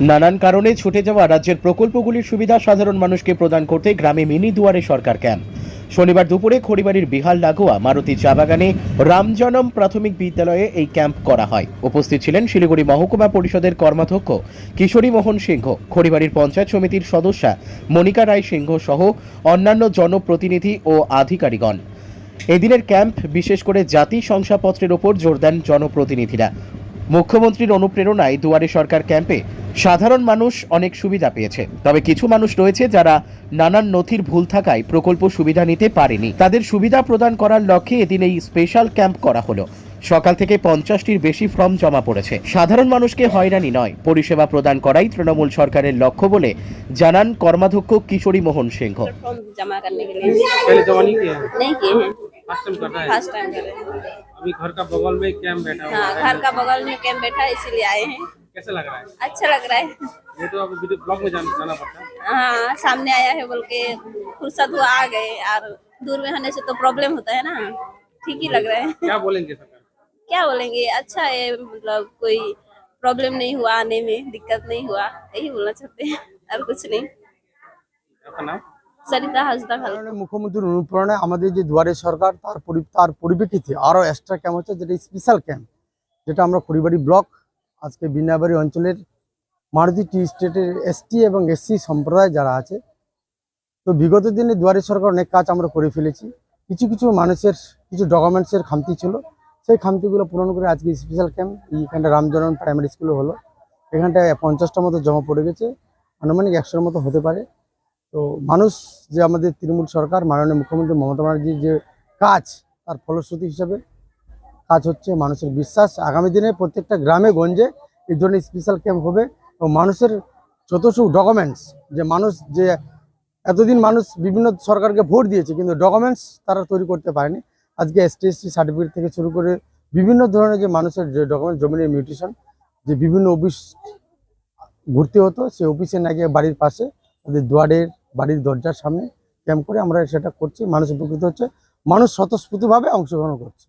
নানান কারণে ছুটে যাওয়া রাজ্যের প্রকল্পগুলির সুবিধা সাধারণ মানুষকে প্রদান করতে গ্রামে মিনি দুয়ারে সরকার ক্যাম্প শনিবার দুপুরে খড়িবাড়ির বিহাল লাগোয়া মারুতি চা বাগানে রামজনম প্রাথমিক বিদ্যালয়ে এই ক্যাম্প করা হয়। উপস্থিত ছিলেন শিলিগুড়ি মহকুমা পরিষদের কর্মাধ্যক্ষ কিশোরী মোহন সিংহ, খড়িবাড়ির পঞ্চায়েত সমিতির সদস্যা মনিকা রায় সিংহ সহ অন্যান্য জনপ্রতিনিধি ও আধিকারিকগণ। এদিনের ক্যাম্প বিশেষ করে জাতি শংসাপত্রের ওপর জোর দেন জনপ্রতিনিধিরা। মুখ্যমন্ত্রীর অনুপ্রেরণায় দুয়ারে সরকার ক্যাম্পে সাধারণ মানুষ অনেক সুবিধা পেয়েছে। তবে কিছু মানুষ রয়েছে যারা নানান নথির ভুল থাকায় প্রকল্প সুবিধা নিতে পারেনি। তাদের সুবিধা প্রদান করার লক্ষ্যে এদিন এই স্পেশাল ক্যাম্প করা হলো। সকাল থেকে পঞ্চাশটির বেশি ফর্ম জমা পড়েছে। সাধারণ মানুষকে হয়রানি নয় পরিষেবা প্রদান করাই তৃণমূল সরকারের লক্ষ্য বলে জানান কর্মাধ্যক্ষ কিশোরী মোহন সিংহ। फ़र्स्ट टाइम कर रहा है? फ़र्स्ट टाइम कर रहे हैं। अभी घर का बगल में कैंप बैठा हुआ हाँ है। घर का बगल में कैंप बैठा है इसीलिए आए हैं। कैसे लग रहा है? अच्छा लग रहा है। ये तो अब विद्युत ब्लॉक में जाना जाना पड़ता है। हाँ सामने आया है बोल के फुर्सत हुआ आ गए और दूर में होने से तो प्रॉब्लम होता है ना। ठीक ही लग रहा है। क्या बोलेंगे सरकार? क्या बोलेंगे? अच्छा है मतलब कोई प्रॉब्लम नहीं हुआ आने में दिक्कत नहीं हुआ यही बोलना चाहते हैं और कुछ नहीं। आपका नाम? সারিতা হাসদা খালা। মুখ্যমন্ত্রীর অনুপ্রেরণে আমাদের যে দুয়ারে সরকার, তার পরি, তার পরিপ্রেক্ষিতে আরও এক্সট্রা ক্যাম্প হচ্ছে, যেটা স্পেশাল ক্যাম্প যেটা আমরা খড়িবাড়ি ব্লক, আজকে বিনাবাড়ি অঞ্চলের মারুতি টি স্টেটের এসটি এবং এসসি সম্প্রদায় যারা আছে, তো বিগত দিনে দুয়ারে সরকার অনেক কাজ আমরা করে ফেলেছি। কিছু কিছু মানুষের, কিছু ডকুমেন্টসের খামতি ছিল, সেই খামতিগুলো পূরণ করে আজকে স্পেশাল ক্যাম্প এইখানটা রামজনন প্রাইমারি স্কুলে হলো। এখানটায় পঞ্চাশটা মতো জমা পড়ে গেছে, আনুমানিক একশোর মতো হতে পারে। তো মানুষ যে আমাদের তৃণমূল সরকার, মাননীয় মুখ্যমন্ত্রী মমতা ব্যানার্জির যে কাজ, তার ফলশ্রুতি হিসাবে কাজ হচ্ছে মানুষের বিশ্বাস। আগামী দিনে প্রত্যেকটা গ্রামে, গঞ্জে এই ধরনের স্পেশাল ক্যাম্প হবে এবং মানুষের যতটুকু ডকুমেন্টস যে মানুষ যে এতদিন মানুষ বিভিন্ন সরকারকে ভোট দিয়েছে, কিন্তু ডকুমেন্টস তারা তৈরি করতে পারেনি। আজকে এসটি এসটি সার্টিফিকেট থেকে শুরু করে বিভিন্ন ধরনের যে মানুষের যে ডকুমেন্ট জমিনের মিউটেশন যে বিভিন্ন অফিস ঘুরতে হতো, সেই অফিসে না গিয়ে বাড়ির পাশে, তাদের দুয়ারের বাড়ির দরজার সামনে ক্যাম্প করে আমরা সেটা করছি। মানুষ উপকৃত হচ্ছে। মানুষ স্বতঃস্ফূর্তভাবে অংশগ্রহণ করছে।